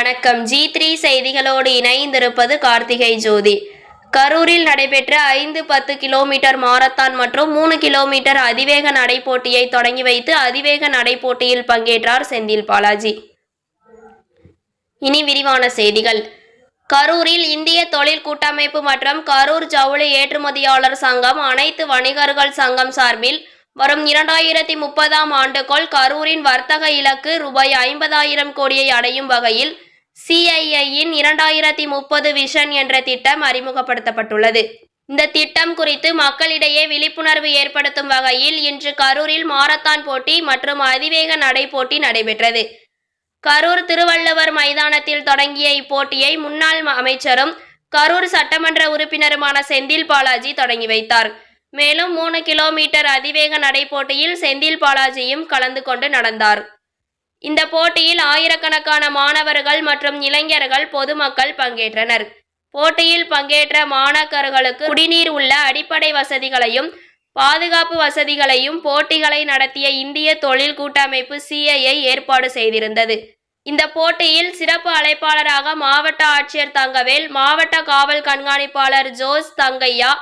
வணக்கம். G three செய்திகளோடு இணைந்திருப்பது கார்த்திகை ஜோதி. கரூரில் நடைபெற்ற ஐந்து பத்து கிலோமீட்டர் மாரத்தான் மற்றும் மூணு கிலோமீட்டர் அதிவேக நடைப்போட்டியை தொடங்கி வைத்து அதிவேக நடைப்போட்டியில் பங்கேற்றார் செந்தில் பாலாஜி. இனி விரிவான செய்திகள். கரூரில் இந்திய தொழில் கூட்டமைப்பு மற்றும் கரூர் ஜவுளி ஏற்றுமதியாளர் சங்கம் அனைத்து வணிகர்கள் சங்கம் சார்பில் வரும் இரண்டாயிரத்தி முப்பதாம் ஆண்டுக்குள் கரூரின் வர்த்தக இலக்கு ரூபாய் ஐம்பதாயிரம் கோடியை அடையும் வகையில் சிஐஐயின் இரண்டாயிரத்தி முப்பது விஷன் என்ற திட்டம் அறிமுகப்படுத்தப்பட்டுள்ளது. இந்த திட்டம் குறித்து மக்களிடையே விழிப்புணர்வு ஏற்படுத்தும் வகையில் இன்று கரூரில் மாரத்தான் போட்டி மற்றும் அதிவேக நடை போட்டி நடைபெற்றது. கரூர் திருவள்ளுவர் மைதானத்தில் தொடங்கிய இப்போட்டியை முன்னாள் அமைச்சரும் கரூர் சட்டமன்ற உறுப்பினருமான செந்தில் பாலாஜி தொடங்கி வைத்தார். மேலும் மூணு கிலோமீட்டர் அதிவேக நடை போட்டியில் செந்தில் பாலாஜியும் கலந்து கொண்டு நடந்தார். இந்த போட்டியில் ஆயிரக்கணக்கான மாணவர்கள் மற்றும் இளைஞர்கள் பொதுமக்கள் பங்கேற்றனர். போட்டியில் பங்கேற்ற மாணாக்கர்களுக்கு குடிநீர் உள்ள அடிப்படை வசதிகளையும் பாதுகாப்பு வசதிகளையும் போட்டிகளை நடத்திய இந்திய தொழில் கூட்டமைப்பு சிஐஐ ஏற்பாடு செய்திருந்தது. இந்த போட்டியில் சிறப்பு அழைப்பாளராக மாவட்ட ஆட்சியர் தங்கவேல் மாவட்ட காவல் கண்காணிப்பாளர் ஜோஸ் தங்கையா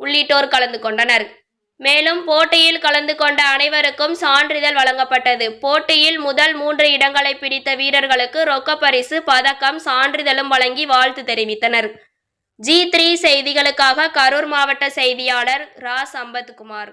உள்ளிட்டோர் கலந்து கொண்டனர். மேலும் போட்டியில் கலந்து கொண்ட அனைவருக்கும் சான்றிதழ் வழங்கப்பட்டது. போட்டியில் முதல் மூன்று இடங்களை பிடித்த வீரர்களுக்கு ரொக்க பரிசு பதக்கம் சான்றிதழும் வழங்கி வாழ்த்து தெரிவித்தனர். ஜி த்ரீ செய்திகளுக்காக கரூர் மாவட்ட செய்தியாளர் ரா சம்பத்குமார்